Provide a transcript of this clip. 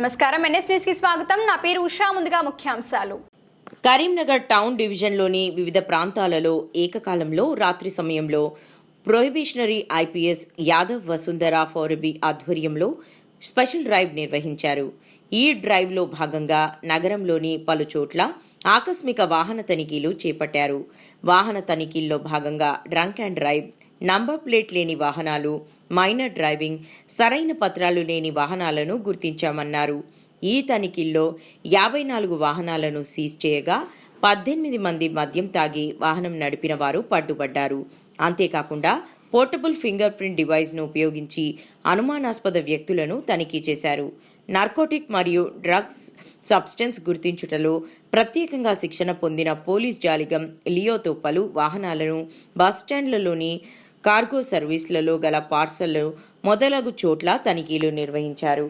నమస్కారం. ఎన్ఎస్ న్యూస్కి స్వాగతం. నా పేరు ఉషా. ముందుగా ముఖ్యాంశాలు. కరీంనగర్ టౌన్ డివిజన్లోని వివిధ ప్రాంతాలలో ఏకకాలంలో రాత్రి సమయంలో ప్రొహిబిషనరీ ఐపీఎస్ యాదవ్ వసుంధర ఫౌరబి ఆధ్వర్యంలో స్పెషల్ డ్రైవ్ నిర్వహించారు. ఈ డ్రైవ్లో భాగంగా నగరంలోని పలు చోట్ల ఆకస్మిక వాహన తనిఖీలు చేపట్టారు. వాహన తనిఖీల్లో భాగంగా drunk and drive number plate లేని వాహనాలు మైనర్ డ్రైవింగ్ సరైన పత్రాలు లేని వాహనాలను గుర్తించామన్నారు. ఈ తనిఖీల్లో యాభై నాలుగు వాహనాలను సీజ్ చేయగా పద్దెనిమిది మంది మద్యం తాగి వాహనం నడిపిన వారు పట్టుబడ్డారు. అంతేకాకుండా పోర్టబుల్ ఫింగర్ ప్రింట్ డివైస్ను ఉపయోగించి అనుమానాస్పద వ్యక్తులను తనిఖీ చేశారు. నార్కోటిక్ మరియు డ్రగ్స్ సబ్స్టెన్స్ గుర్తించుటలో ప్రత్యేకంగా శిక్షణ పొందిన పోలీస్ జాలిగం లియోతో పలు వాహనాలను బస్టాండ్లలోని కార్గో సర్వీసులలో గల పార్సళ్ళు మొదలగు చోట్ల తనిఖీలు నిర్వహించారు.